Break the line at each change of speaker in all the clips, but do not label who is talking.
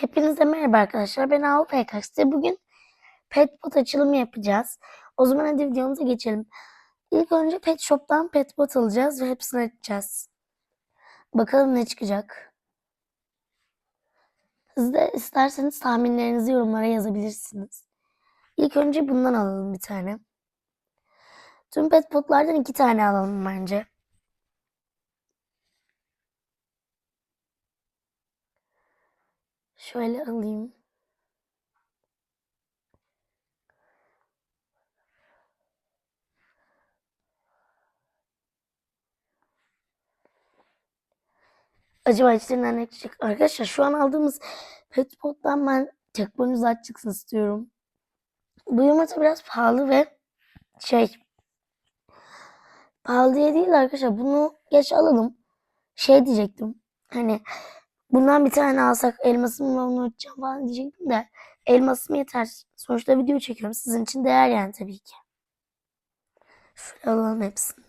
Hepinize merhaba arkadaşlar. Ben Avrupa Yakaks'ta. Bugün pet pot açılımı yapacağız. O zaman hadi videomuza geçelim. İlk önce pet shop'tan pet pot alacağız ve hepsini açacağız. Bakalım ne çıkacak. Siz de isterseniz tahminlerinizi yorumlara yazabilirsiniz. İlk önce bundan alalım bir tane. Tüm pet potlardan iki tane alalım bence. Şöyle alayım. Acaba içlerinden ne çıkacak? Arkadaşlar şu an aldığımız pet pottan ben tek boynuz aç çıksın istiyorum. Bu yumurta biraz pahalı ve şey pahalı diye değil arkadaşlar. Bunu geç alalım. Şey diyecektim. Hani bundan bir tane alsak elmasımı ve onu açacağım falan diyecektim de elmasım yeter. Sonuçta video çekiyorum. Sizin için değer yani tabii ki. Şöyle alalım hepsinden.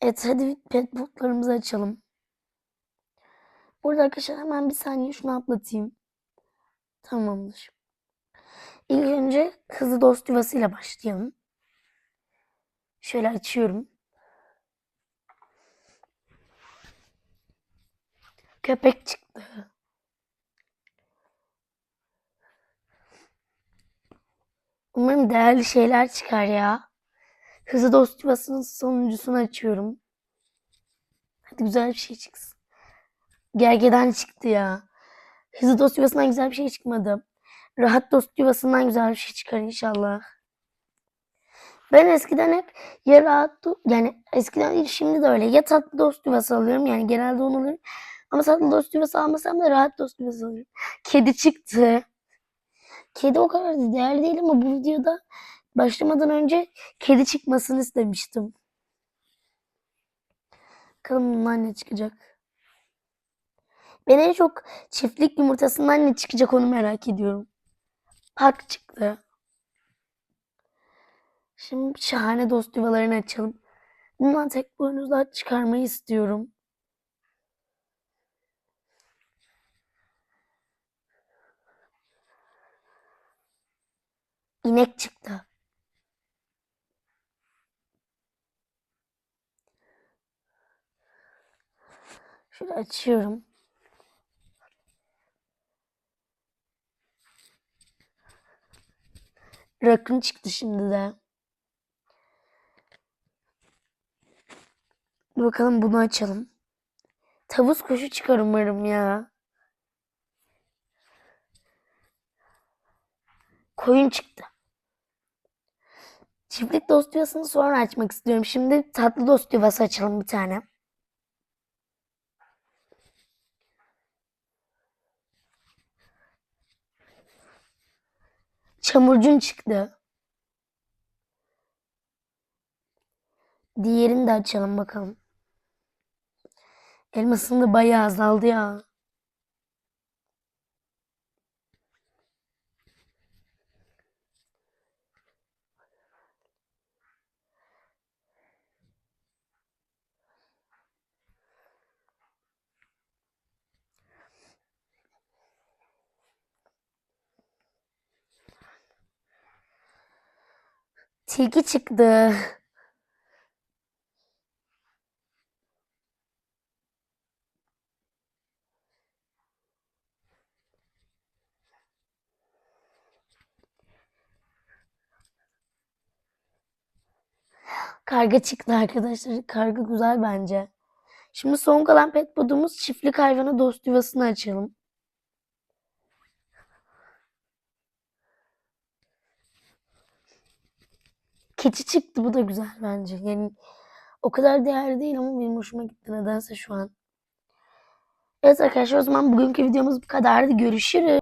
Evet hadi pet botlarımızı açalım. Burada arkadaşlar hemen bir saniye şunu atlatayım. Tamamdır. Önce hızlı dost yuvasıyla başlayalım. Şöyle açıyorum. Köpek çıktı. Umarım değerli şeyler çıkar ya. Hızlı dost yuvasının sonuncusunu açıyorum. Hadi güzel bir şey çıksın. Gergedan çıktı ya. Hızlı dost yuvasından güzel bir şey çıkmadı. Rahat dost yuvasından güzel bir şey çıkar inşallah. Ben eskiden hep ya rahat yani eskiden değil şimdi de öyle ya tatlı dost yuvası alıyorum yani genelde onu alıyorum. Ama tatlı dost yuvası almasam da rahat dost yuvası alıyorum. Kedi çıktı. Kedi o kadar da değerli değil ama bu videoda başlamadan önce kedi çıkmasını istemiştim. Bakalım bundan ne çıkacak. Ben en çok çiftlik yumurtasından ne çıkacak onu merak ediyorum. Pak çıktı. Şimdi şahane dost yuvalarını açalım. Bundan tek boynuzlar çıkarmayı istiyorum. İnek çıktı. Şöyle açıyorum. Rakun çıktı şimdi de. Bakalım bunu açalım. Tavus kuşu çıkar umarım ya. Koyun çıktı. Çiftlik dost yuvasını sonra açmak istiyorum. Şimdi tatlı dost yuvası açalım bir tane. Çamurcun çıktı. Diğerini de açalım bakalım. Elmasın da bayağı azaldı ya. Tilki çıktı. Karga çıktı arkadaşlar. Karga güzel bence. Şimdi son kalan pet budumuz çiftlik hayvanı dost yuvasını açalım. Keçi çıktı. Bu da güzel bence. Yani o kadar değerli değil ama benim hoşuma gitti nedense şu an. Evet arkadaşlar o zaman bugünkü videomuz bu kadardı. Görüşürüz.